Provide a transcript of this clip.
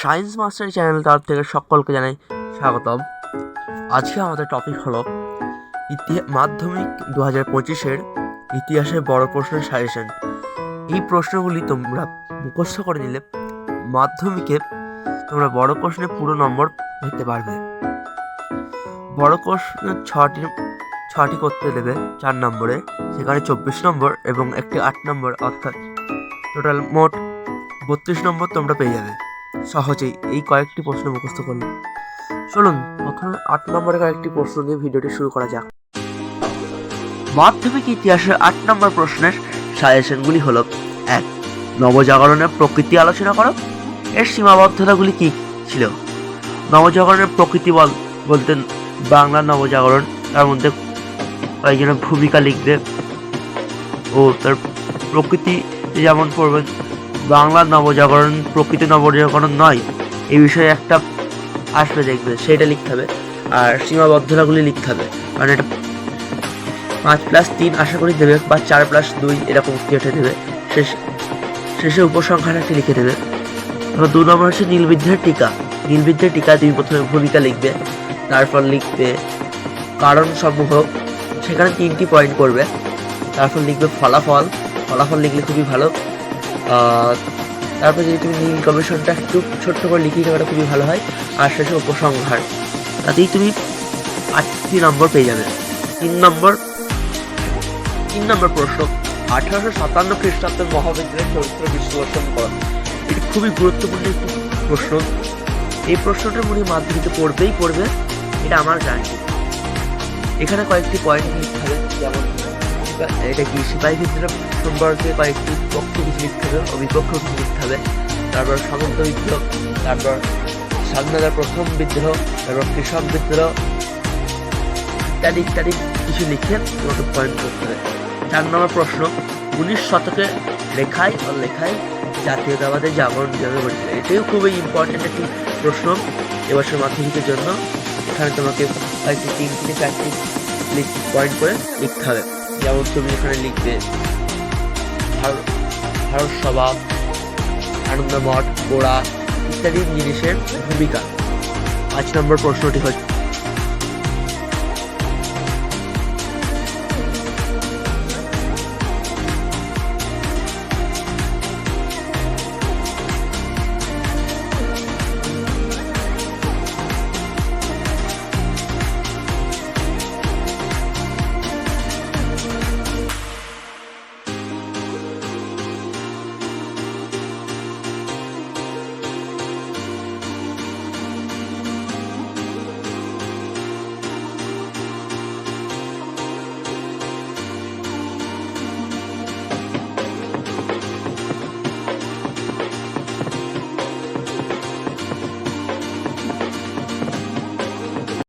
Science master channel তরফ থেকে সকলকে জানাই স্বাগতম। আজকে আমাদের টপিক হলো ইতিহাস মাধ্যমিক দু হাজার পঁচিশের ইতিহাসের বড় প্রশ্নের সাজেশন এই প্রশ্নগুলি তোমরা মুখস্থ করে নিলে মাধ্যমিকে তোমরা বড় প্রশ্নে পুরো নম্বর পেতে পারবে। বড় প্রশ্নের ছটি ছটি করতে দেবে চার নম্বরে, সেখানে চব্বিশ নম্বর এবং একটি আট নম্বর, অর্থাৎ টোটাল মোট বত্রিশ নম্বর তোমরা পেয়ে যাবে। সহজেই এই কয়েকটি প্রশ্ন মুখস্থ করলে। চলুন, প্রথমে আট নম্বরের কয়েকটি প্রশ্ন দিয়ে ভিডিওটি শুরু করা যাক। মাধ্যমিক ইতিহাসের আট নম্বর প্রশ্নের সাজেশনগুলি হলো, এক, নবজাগরণের প্রকৃতি আলোচনা করো। এর সীমাবদ্ধতাগুলি কী ছিল? নবজাগরণের প্রকৃতি বল বলতে বাংলা নবজাগরণ। তার মধ্যে কয়েকজনের ভূমিকা লিখবে ও তার প্রকৃতি যেমন পড়বে বাংলা নবজাগরণ, প্রকৃতি নবজাগরণ নয়। এই বিষয়ে একটা আসবে দেখবে, সেটা লিখতে হবে। আর সীমাবদ্ধতাগুলি লিখতে হবে। কারণ এটা পাঁচ প্লাস তিন আশা করি দেবে, বা চার প্লাস দুই এরকম কেটে দেবে। শেষ, শেষে উপসংখ্যান একটি লিখে দেবে। দু নম্বর হচ্ছে নীলবিদ্যের টিকা। নীলবিদ্যের টিকা তুমি প্রথমে ভূমিকা লিখবে, তারপর লিখবে কারণ সমূহ সেখানে তিনটি পয়েন্ট করবে, তারপর লিখবে ফলাফল। ফলাফল লিখলে খুবই ভালো। তারপর যদি তুমি নীল গবেষণটা একটু ছোট্ট করে লিখিয়ে দেওয়াটা খুবই ভালো হয়। আর শেষে উপসংহার। তাতেই তুমি আটটি নম্বর পেয়ে যাবে। তিন নম্বর তিন নম্বর প্রশ্ন। আঠারোশো সাতান্ন খ্রিস্টাব্দের মহাবিদ্যালয়ের চরিত্র বিশ্লেষণ করা। এটি খুবই গুরুত্বপূর্ণ একটি প্রশ্ন। এই প্রশ্নটা মনে মাধ্যমিকে পড়বেই পড়বে, এটা আমার গ্যারান্টি এখানে কয়েকটি পয়েন্ট লিখতে হবে, যেমন এটা কি সিপাহী বিদ্রোহ সম্পর্কে কয়েকটি পক্ষ কিছু লিখতে হবে ও বিপক্ষ কিছু লিখতে হবে তারপর সামন্ত বিদ্রোহ, তারপর স্বাধীনতার প্রথম বিদ্রোহ, তারপর কৃষক বিদ্রোহ। ইত্যাদি ইত্যাদি কিছু লিখে তোমাকে পয়েন্ট করতে হবে চার নম্বর প্রশ্ন, উনিশ শতকে লেখায় লেখায় জাতীয়তাবাদের জাগরণ কীভাবে ঘটেছিল? এটাও খুবই ইম্পর্টেন্ট একটি প্রশ্ন এবছর মাধ্যমিকের জন্য। এখানে তোমাকে কয়েকটি তিন পয়েন্ট করে লিখতে হবে। যেমন তুমি এখানে লিখবে ভারত সভা আনন্দ মঠ গোড়া ইত্যাদি জিনিসের ভূমিকা। পাঁচ নম্বর প্রশ্নটি হচ্ছে